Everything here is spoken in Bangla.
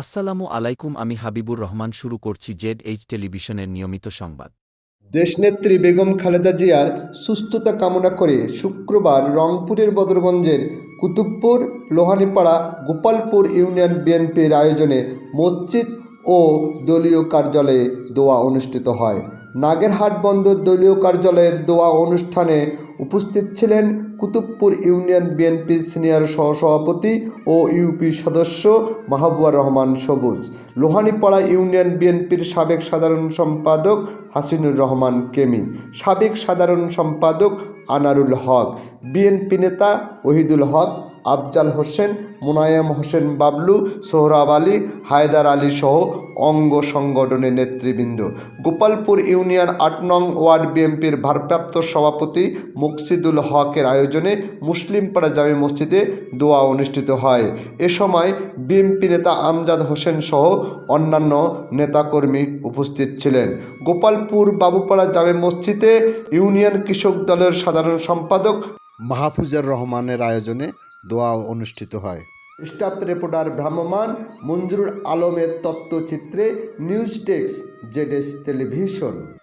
আসসালামু আলাইকুম, আমি হাবিবুর রহমান, শুরু করছি জেড এইচ টেলিভিশনের নিয়মিত সংবাদ। দেশনেত্রী বেগম খালেদা জিয়ার সুস্থতা কামনা করে শুক্রবার রংপুরের বদরগঞ্জের কুতুবপুর লোহানিপাড়া গোপালপুর ইউনিয়ন বিএনপির আয়োজনে মসজিদ ও দলীয় কার্যালয়ে দোয়া অনুষ্ঠিত হয়। নাগেরহাট বন্দর দলীয় কার্যালয়ের দোয়া অনুষ্ঠানে উপস্থিত ছিলেন কুতুবপুর ইউনিয়ন বিএনপির সিনিয়র সহসভাপতি ও ইউপি সদস্য মাহবুবুর রহমান সবুজ, লোহানীপাড়া ইউনিয়ন বিএনপির সাবেক সাধারণ সম্পাদক হাসিনুর রহমান কেমি, সাবেক সাধারণ সম্পাদক আনারুল হক, বিএনপি নেতা ওহিদুল হক আফজাল হোসেন, মোনায়েম হোসেন বাবলু, সোহরাব আলী, হায়দার আলী সহ অঙ্গ সংগঠনের নেতৃবৃন্দ। গোপালপুর ইউনিয়ন আট নং ওয়ার্ড বিএনপির ভারপ্রাপ্ত সভাপতি মুকসিদুল হকের আয়োজনে মুসলিমপাড়া জামে মসজিদে দোয়া অনুষ্ঠিত হয়। এ সময় বিএনপি নেতা আমজাদ হোসেন সহ অন্যান্য নেতাকর্মী উপস্থিত ছিলেন। গোপালপুর বাবুপাড়া জামে মসজিদে ইউনিয়ন কৃষক দলের সাধারণ সম্পাদক মাহফুজুর রহমানের আয়োজনে দোয়া অনুষ্ঠিত হয়। স্টাফ রেপোর্টার ভ্রাম্যমান মঞ্জুরুল আলমের তত্ত্বচিত্রে নিউজ ডেস্ক জেডেস টেলিভিশন।